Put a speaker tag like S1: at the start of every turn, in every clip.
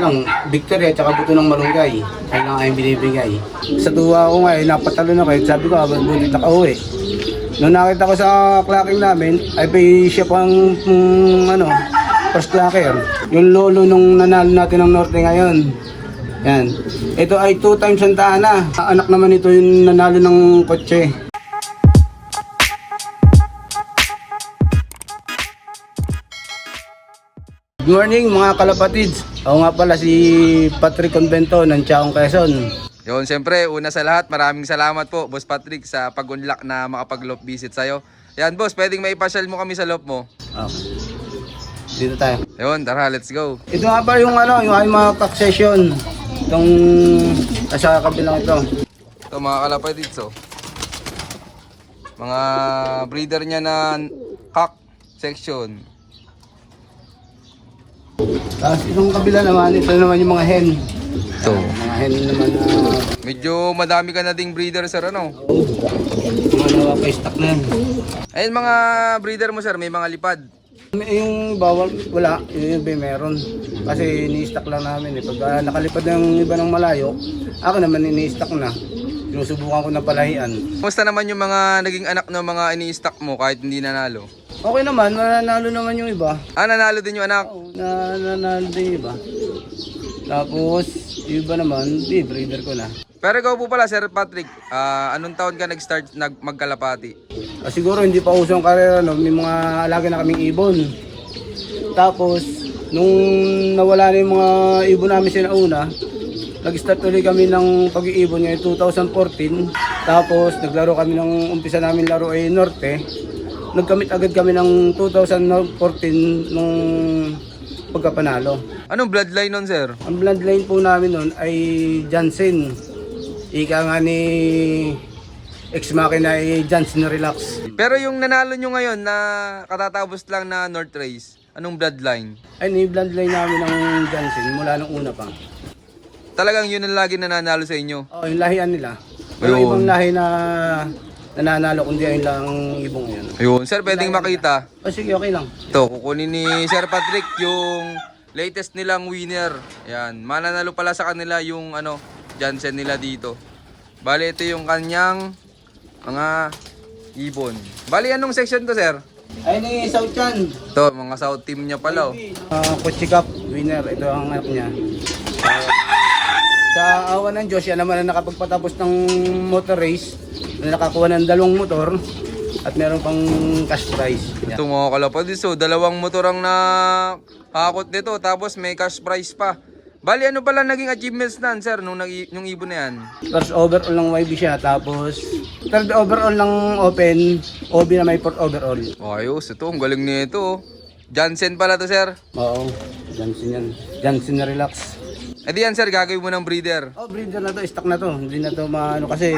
S1: lang, victory at saka buto ng malunggay. Ayun lang ang binibigay. Sa tuwa ko nga, eh, napatalo na kayo. Sabi ko, abang bulit na kauwi. Nung nakita ko sa clacking namin, ay may siya pang mm, ano, first clacker. Yung lolo nung nanalo natin ng Norte ngayon. Yan. Ito ay two times ang na. Anak naman ito yung nanalo ng kotse. Good morning mga kalapatids. Ako nga pala si Patrick Convento ng Chaong Quezon.
S2: Yun, siyempre, una sa lahat, maraming salamat po, Boss Patrick, sa pag-unlock na makapag-lop visit sa'yo. Yan, boss, pwedeng maipasyal mo kami sa lop mo.
S1: Okay. Dito tayo.
S2: Yun, tara, let's go.
S1: Ito nga pa yung ano, yung aking mga session. Itong nasa kabilang ito.
S2: Ito mga kalapatids, oh. Mga breeder niya na cock section.
S1: Tapos itong kabila naman, ito naman yung mga hen.
S2: Ito.
S1: Mga hen naman na
S2: Medyo madami ka na ding breeder, sir, ano?
S1: mga nawaka-stock na yan.
S2: Ayun, mga breeder mo, sir, may mga lipad.
S1: Yung bawal, wala. Yung iba meron. Kasi ni-stock lang namin. Eh. Pag ah, nakalipad ng iba ng malayo, ako naman ini-stock na. Sinusubukan ko na palahian.
S2: Kumusta naman yung mga naging anak ng mga ini-stock mo kahit hindi nanalo?
S1: Okay naman, nanalo naman yung iba.
S2: Ah, nanalo din yung anak.
S1: Oo, na nanalo din yung iba. Tapos, yung iba naman, di, breeder ko na.
S2: Pero ikaw po pala, Sir Patrick, ah, anong taon ka nag-start nag magkalapati?
S1: Ah, siguro hindi pa usong karera, no? may mga alaga na kaming ibon. Tapos, nung nawala na yung mga ibon namin sinauna, nag-start ulit kami ng pag-iibon ngayon 2014. Tapos, naglaro kami ng umpisa namin laro ay Norte. Nagkamit agad kami ng 2014 nung pagkapanalo.
S2: Anong bloodline nun, sir?
S1: Ang bloodline po namin nun ay Jansen. Ika nga ni ex makina ay Jansen Relax.
S2: Pero yung nanalo nyo ngayon na katatapos lang na North Race, anong bloodline?
S1: Ay, ni bloodline namin ng Jansen mula nung una pa.
S2: Talagang yun ang lagi nananalo sa inyo.
S1: Oh, yung lahian nila. Pero
S2: Ayun.
S1: ibang lahi na nananalo kundi ayun lang ang ibong yun.
S2: Ayun, sir, pwedeng makita.
S1: Oh, sige, okay lang.
S2: Ito, kukunin ni Sir Patrick yung latest nilang winner. Yan, mananalo pala sa kanila yung ano, Jansen nila dito. Bali, ito yung kanyang mga ibon. Bali, anong section to, sir?
S1: Ay, ni South Chan.
S2: Ito, mga South team niya pala, oh.
S1: Uh, Kutsi Cup winner. Ito ang anak niya. Uh, sa awa ng Diyos, yan naman ang nakapagpatapos ng motor race. Na nakakuha ng dalawang motor at meron pang cash prize.
S2: Ito mga kalapadis, so dalawang motor ang na hakot nito, tapos may cash prize pa. Bali, ano pala naging achievements nan, sir, nung, nag nung ibon na yan?
S1: First overall ng YB siya, tapos third overall ng open, OB na may fourth overall.
S2: Ayos, ito, ang galing nito, oh. Jansen pala to, sir.
S1: Oo, Johnson yan. Johnson na relax.
S2: E di yan, sir, gagawin mo ng breeder.
S1: Oh, breeder na to, stock na to. Hindi na to maano kasi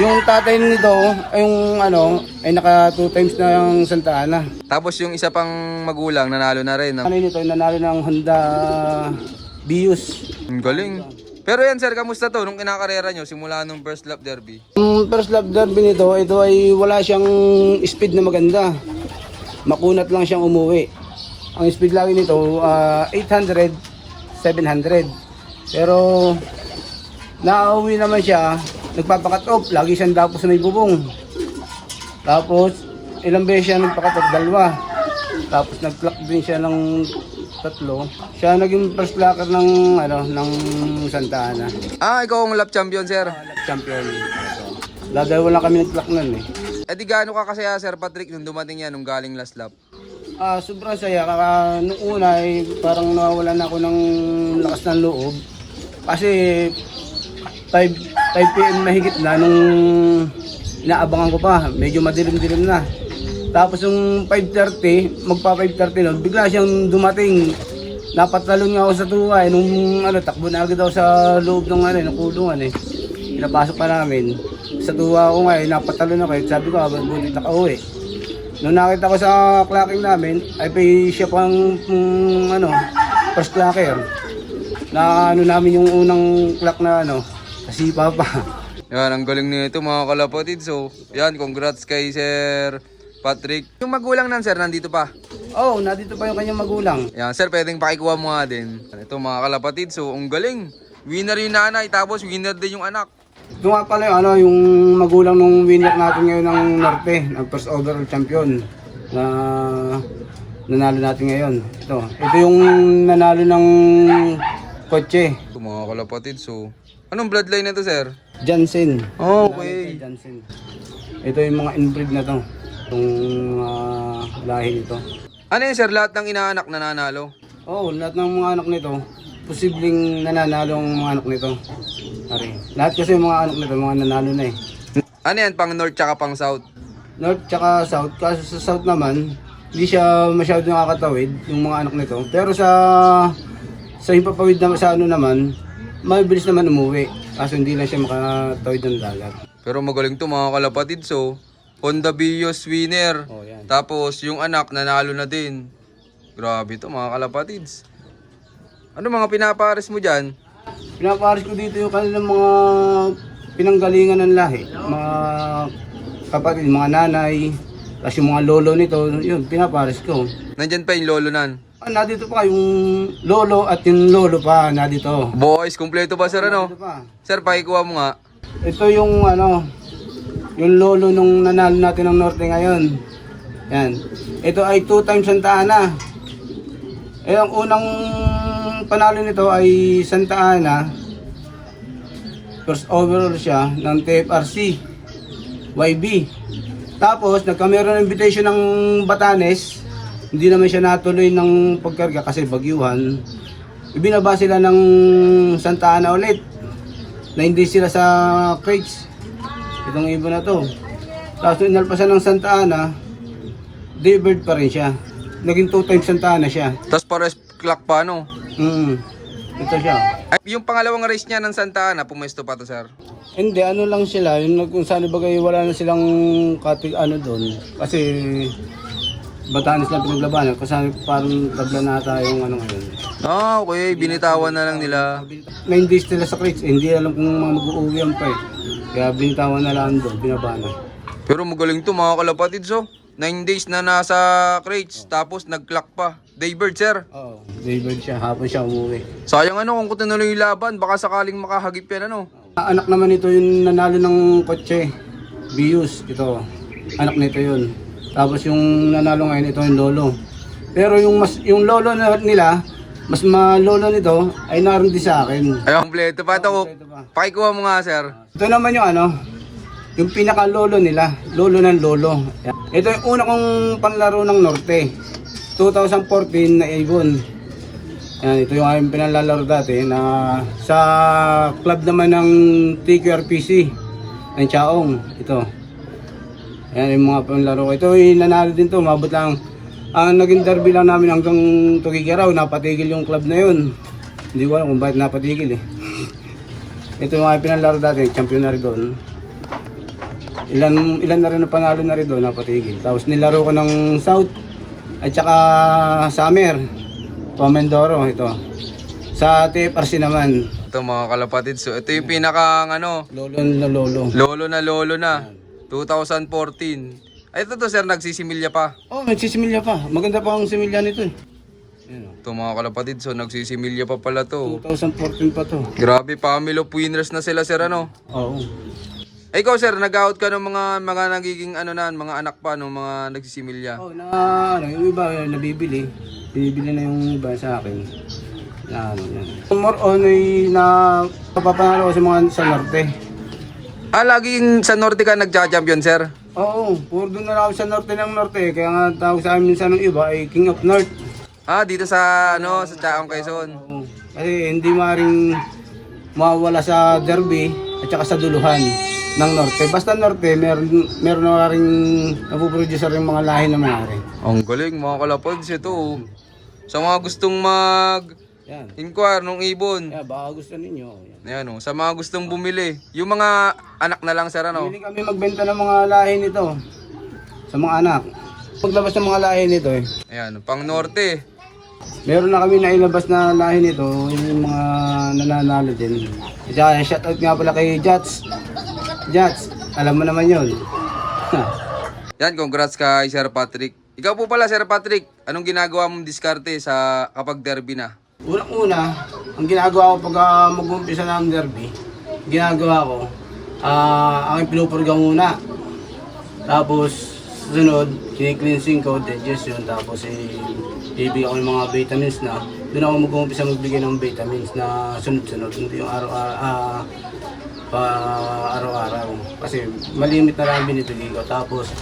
S1: yung tatay nito, yung ano, ay naka two times na yung Santa Ana.
S2: Tapos yung isa pang magulang, nanalo na rin. No?
S1: Ano nito, nanalo ng Honda Bius.
S2: Ang galing. Pero yan, sir, kamusta to? Nung kinakarera nyo, simula nung first lap derby.
S1: Yung first lap derby nito, ito ay wala siyang speed na maganda. Makunat lang siyang umuwi. Ang speed lagi nito, ah, 800, 700. Pero, nauwi naman siya, nagpapakat off, lagi siyang dapo sa may bubong. Tapos, ilang beses siya nagpakat off, dalawa. Tapos nag-clock din siya ng tatlo. Siya naging first clacker ng ano ng Santa Ana.
S2: Ah, ikaw ang lap champion, sir.
S1: Champion. Gagawin lang kami ng clock nun eh.
S2: E di gaano ka kasaya, sir Patrick, nung dumating yan, nung galing last lap?
S1: Ah, sobrang saya. Kaka nung una ay parang nawawalan ako ng lakas ng loob. Kasi 5 5 PM mahigit na nung inaabangan ko pa. Medyo madilim-dilim na. Tapos yung 5.30, magpa 5.30 nun, bigla siyang dumating. Napatalon nga ako sa tuwa eh. Nung ano, takbo na agad ako sa loob ng ano, ng kulungan eh. Pinapasok pa namin. Sa tuwa ko nga eh, napatalon ako eh. Sabi ko, abang bulit na kauwi. Nung nakita ko sa clacking namin, ay may siya pang mm, ano, first clacker. Na ano namin yung unang clock na ano, kasi pa.
S2: Yan, ang galing nito mga kalapatid. So, yan, congrats kay Sir Patrick. Yung magulang nan, sir, nandito pa.
S1: Oh, nandito pa yung kanyang magulang.
S2: Yan, sir, pwedeng pakikuha mo nga din. Ito mga kalapatid, so ang galing. Winner yung nanay, tapos winner din yung anak.
S1: Ito nga pala yung, ano, yung magulang nung winner natin ngayon ng Norte, ng first overall champion na nanalo natin ngayon. Ito, ito yung nanalo ng kotse,
S2: Ito mga kalapatid, so... Anong bloodline na to, sir?
S1: Jansen.
S2: Okay.
S1: Jansen. Ito yung mga inbreed na to. Itong mga lahi nito.
S2: Ano yun, sir? Lahat ng inaanak nananalo?
S1: Oo, oh, lahat ng mga anak nito, posibleng nananalo ang mga anak nito. Pare. Lahat kasi yung mga anak nito, mga nanalo na eh.
S2: Ano yan, pang north tsaka pang south?
S1: North tsaka South. Kaso sa South naman, hindi siya masyado nakakatawid yung mga anak nito. Pero sa sa himpapawid na sa ano naman, mabilis naman umuwi. Kaso hindi lang siya makatawid ng dagat.
S2: Pero magaling to mga kalapatid, so... Honda Vios winner.
S1: Oh, yan.
S2: Tapos yung anak nanalo na din. Grabe to mga kalapatids. Ano mga pinapares mo dyan?
S1: Pinaparis ko dito yung kanilang mga pinanggalingan ng lahi. Mga kapatid, mga nanay, tapos yung mga lolo nito, yun, pinaparis ko.
S2: Nandyan pa yung lolo nan.
S1: Ah, nandito pa yung lolo at yung lolo pa, nandito.
S2: Boys, kumpleto ba sir ano?
S1: Nandito pa.
S2: Sir, pakikuha mo nga.
S1: Ito yung ano, yung lolo nung nanalo natin ng Norte ngayon. Yan. Ito ay two times Santa Ana. Eh, ang unang panalo nito ay Santa Ana. First overall siya ng TFRC. YB. Tapos, nagkameron ng invitation ng Batanes. Hindi naman siya natuloy ng pagkarga kasi bagyuhan. Ibinaba sila ng Santa Ana ulit na hindi sila sa crates. Itong ibon na to. Tapos inalpasan ng Santa Ana, daybird pa rin siya. Naging two times Santa Ana siya.
S2: Tapos pares clock pa no?
S1: Mm. Ito siya.
S2: Ay, yung pangalawang race niya ng Santa Ana, pumesto pa to sir.
S1: Hindi, ano lang sila, yung kung saan bagay wala na silang katig ano doon. Kasi Batanes lang pinaglabanan kasi parang tabla na tayong ano ngayon.
S2: Ah, okay. Binitawan na lang nila.
S1: Nine days nila sa crates, eh, hindi alam kung mga mag-uuwian pa eh. Kaya binitawan na lang doon, binabana.
S2: Pero magaling to mga kalapatids oh. 9 days na nasa crates, tapos nag-clock pa. Daybird sir.
S1: Oo, daybird siya, hapon siya umuwi.
S2: Sayang ano kung tinuloy yung laban, baka sakaling makahagip yan ano.
S1: Anak naman ito yung nanalo ng kotse. Bius, ito. Anak nito yun. Tapos yung nanalo ngayon, ito yung lolo. Pero yung mas yung lolo na- nila, mas malolo nito ay naroon din sa akin.
S2: Ay, kompleto pa ito.
S1: Pa.
S2: Pakikuha mo nga sir.
S1: Ito naman yung ano, yung pinaka lolo nila, lolo ng lolo. Ito yung una kong panlaro ng Norte. 2014 na Avon. Yan, ito yung aking pinalalaro dati na sa club naman ng TQRPC ng Chaong. Ito. Yan yung mga panlaro ko. Ito yung nanalo din to. Mabot lang. Ang naging derby lang namin hanggang Tugigaraw. Napatigil yung club na yun. Hindi ko alam kung bakit napatigil eh. Ito yung aking pinalaro dati. Champion na rin doon. Ilan, ilan na rin na panalo na rin doon. Napatigil. Tapos nilaro ko ng South. At saka Summer. Pomendoro. Ito. Sa TFRC naman.
S2: Ito mga kalapatid. So ito yung pinaka ano,
S1: Lolo na lolo.
S2: lolo na lolo na. 2014. Ay ito to sir, nagsisimilya pa.
S1: Oh, nagsisimilya pa. Maganda pa ang similya nito eh. Yan,
S2: Ito mga kalapatid, so nagsisimilya pa pala
S1: oh.
S2: to.
S1: 2014 pa to.
S2: Grabe, family of winners na sila sir ano.
S1: Oo.
S2: Ay, ikaw sir, nag-out ka ng mga mga nagiging ano na, mga anak pa no, mga nagsisimilya.
S1: Oh, na ano, yung iba eh, nabibili. Binibili na yung iba sa akin. Na ano yan. More on ay na papapanalo ko sa mga sa norte.
S2: Ah, laging sa Norte ka nagcha-champion sir.
S1: Oo, puro doon na ako sa norte ng norte. Kaya nga tawag sa amin minsan ng iba ay King of North.
S2: Ah, dito sa ano, sa Chaong Quezon.
S1: Oo. Kasi hindi maring mawala sa derby at saka sa duluhan ng norte. Basta norte, meron, meron na rin napuproducer yung mga lahi na mayari.
S2: Ang galing mga kalapads ito. oh. Sa mga gustong mag
S1: Yan.
S2: inquire nung ibon.
S1: Kaya baka gusto ninyo. Yan.
S2: Ayan oh, sa mga gustong bumili. Yung mga anak na lang sir ano.
S1: Pili kami magbenta ng mga lahi nito sa mga anak. Paglabas ng mga lahi nito eh.
S2: Ayan, pang norte.
S1: Meron na kami nailabas na lahi nito, yung mga nananalo din. At saka shoutout nga pala kay Jats. Jats, alam mo naman yun.
S2: Yan, congrats kay Sir Patrick. Ikaw po pala, Sir Patrick, anong ginagawa mong diskarte sa kapag derby na?
S1: Unang-una, ang ginagawa ko pag uh, mag-umpisa ng derby, ginagawa ko, ah aking pinupurga muna. Tapos, sunod, kini-cleansing ko, digestion, tapos eh, bibigyan ko ng mga vitamins na. Doon ako mag-umpisa magbigay ng vitamins na sunod-sunod, hindi yung araw-araw, ah, pa araw-araw. Kasi malimit na lang binibigay ko. Tapos,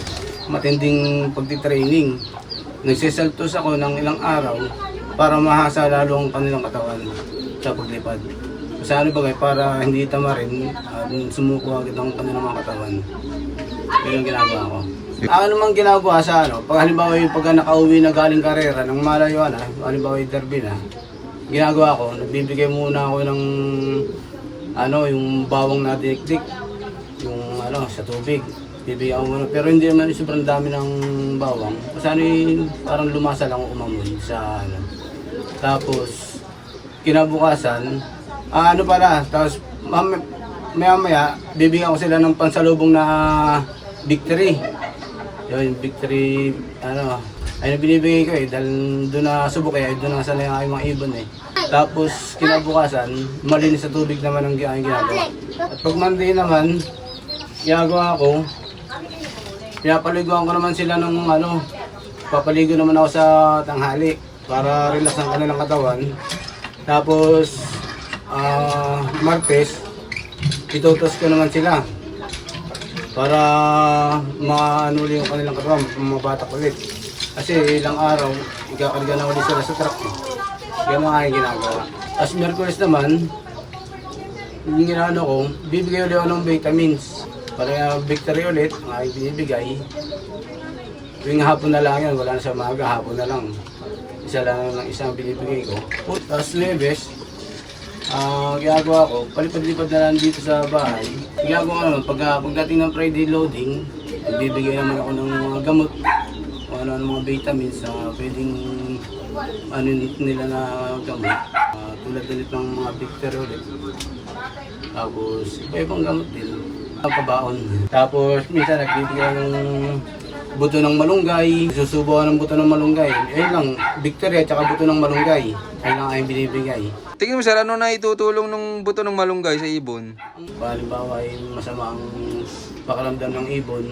S1: matinding pagtitraining. Nagsisaltos ako ng ilang araw para mahasa lalo ang kanilang katawan sa paglipad. Sa ano bagay, para hindi tamarin at sumuko agad ang kanilang mga katawan. Yun ang ginagawa ko. Ako naman ginagawa sa ano, pag halimbawa yung pag nakauwi na galing karera ng malayuan na, halimbawa yung derby na, ginagawa ko, nagbibigay muna ako ng ano, yung bawang na dinikdik, yung ano, sa tubig. Bibigyan ko muna. Pero hindi naman sobrang dami ng bawang. Kasi ano yung parang lumasa lang umamoy sa ano. Tapos, kinabukasan, ah, ano pala, tapos maya maya, maya bibigyan ko sila ng pansalubong na victory. Yun, victory, ano, ay binibigay ko eh, dahil doon na subok eh, doon na sana yung aking mga ibon eh. Tapos, kinabukasan, malinis sa tubig naman ang aking ginagawa. At pag Monday naman, ginagawa ko, pinapaliguan ko naman sila ng ano, papaligo naman ako sa tanghali para relax ang kanilang katawan. Tapos, ah Martes, itutos ko naman sila para maano ulit yung kanilang katawan, mabatak ulit. Kasi ilang araw, ikakarga na ulit sila sa truck. Yan ang aking ginagawa. Tapos Merkulis naman, yung ginano ko, bibigay ulit ako ng vitamins. Para victory ulit, ang aking binibigay. Tuwing hapon na lang yan, wala na sa maga, hapon na lang. Isa lang ng isang binibigay ko. Tapos Leves, ah ginagawa ko, palipad-lipad na lang dito sa bahay. Ginagawa ko naman, pag, ah, pagdating ng Friday loading, bibigay naman ako ng mga gamot, o ano ng mga vitamins na pwedeng ano nila na gamot. Ah, tulad ulit ng mga victory ulit. Tapos, iba-ibang gamot din. Pabaon. Tapos, minsan nagbibigay ng buto ng malunggay. Susubo ako ng buto ng malunggay. Ayun lang, victory at saka buto ng malunggay. Ayun lang ay binibigay.
S2: Tingin mo, Sir, ano na itutulong nung buto ng malunggay sa ibon?
S1: Halimbawa ay masama ang pakaramdam ng ibon,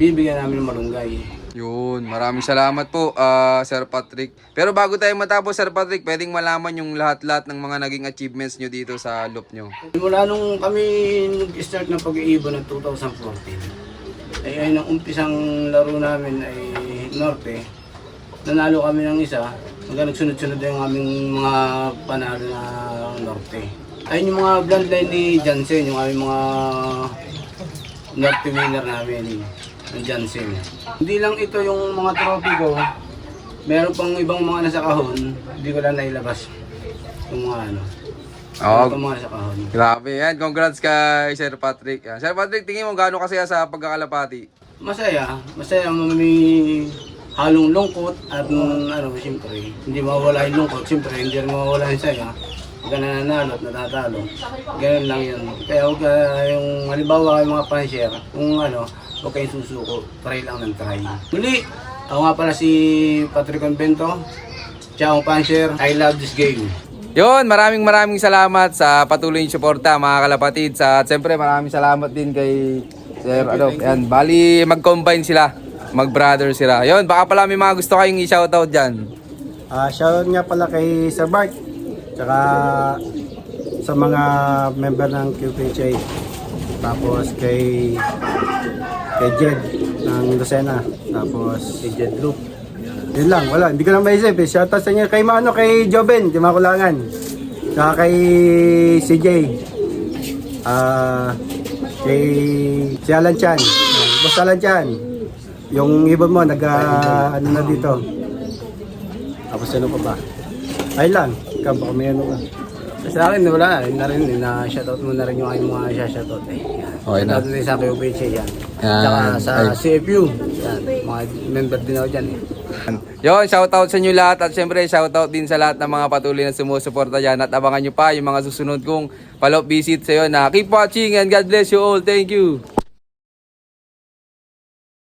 S1: bibigyan namin ng malunggay.
S2: Yun, maraming salamat po, ah, Sir Patrick. Pero bago tayo matapos, Sir Patrick, pwedeng malaman yung lahat-lahat ng mga naging achievements nyo dito sa loop nyo.
S1: Mula nung kami nag-start ng pag-iibon ng 2014, ay ay nang umpisang laro namin ay Norte, nanalo kami ng isa, hanggang nagsunod-sunod na yung aming mga panalo na Norte. Ayun yung mga bloodline ni Jansen, yung aming mga Norte winner namin ng Jansen. Hindi lang ito yung mga trophy ko, meron pang ibang mga nasa kahon, hindi ko lang nailabas yung mga ano.
S2: Oh,
S1: kahon.
S2: grabe yan. Congrats kay Sir Patrick. Yan. Sir Patrick, tingin mo gaano kasaya sa pagkakalapati?
S1: Masaya, masaya may halong lungkot at mm, ano, siyempre, hindi mawawala yung lungkot, siyempre, hindi rin mawawala yung saya. Huwag ka nananalo at natatalo. Ganun lang yun. Kaya huwag ka yung, halimbawa kayo mga pan-share, kung ano, huwag kayong susuko, try lang ng try. Muli, ako nga pala si Patrick Convento, Ciao pan-share, I love this game.
S2: Yun, maraming maraming salamat sa patuloy yung suporta mga kalapatid. Sa, at siyempre maraming salamat din kay Sir ano, yan, bali mag-combine sila, mag-brother sila. Yun, baka pala may mga gusto kayong i-shoutout dyan.
S3: Ah, shoutout nga pala kay Sir Bart. Tsaka sa mga member ng QPHA. Tapos kay kay Jed ng Lucena. Tapos kay Jed Loop. Yun lang, wala. Hindi ko na maisip. Eh. Shoutout sa inyo. Kay Mano, kay Joben, di makulangan. Tsaka kay CJ. Ah, kay si Alan Chan. Boss Alan Chan. Yung ibon mo, nag, ah, ano na dito. Tapos ano pa ba? Ay lang, ikaw baka ano ka.
S1: Sa akin, wala na rin, na shoutout mo na rin yung aking mga shoutout eh. Yan.
S2: Okay na.
S1: Shoutout din sa QPH yan.
S2: Yan.
S1: Tsaka sa
S2: Ay.
S1: CFU, yan. Mga member din ako dyan eh.
S2: Yon, shoutout sa inyo lahat at syempre shoutout din sa lahat ng mga patuloy na sumusuporta dyan at abangan nyo pa yung mga susunod kong follow-up visit sa iyo na keep watching and God bless you all. Thank you.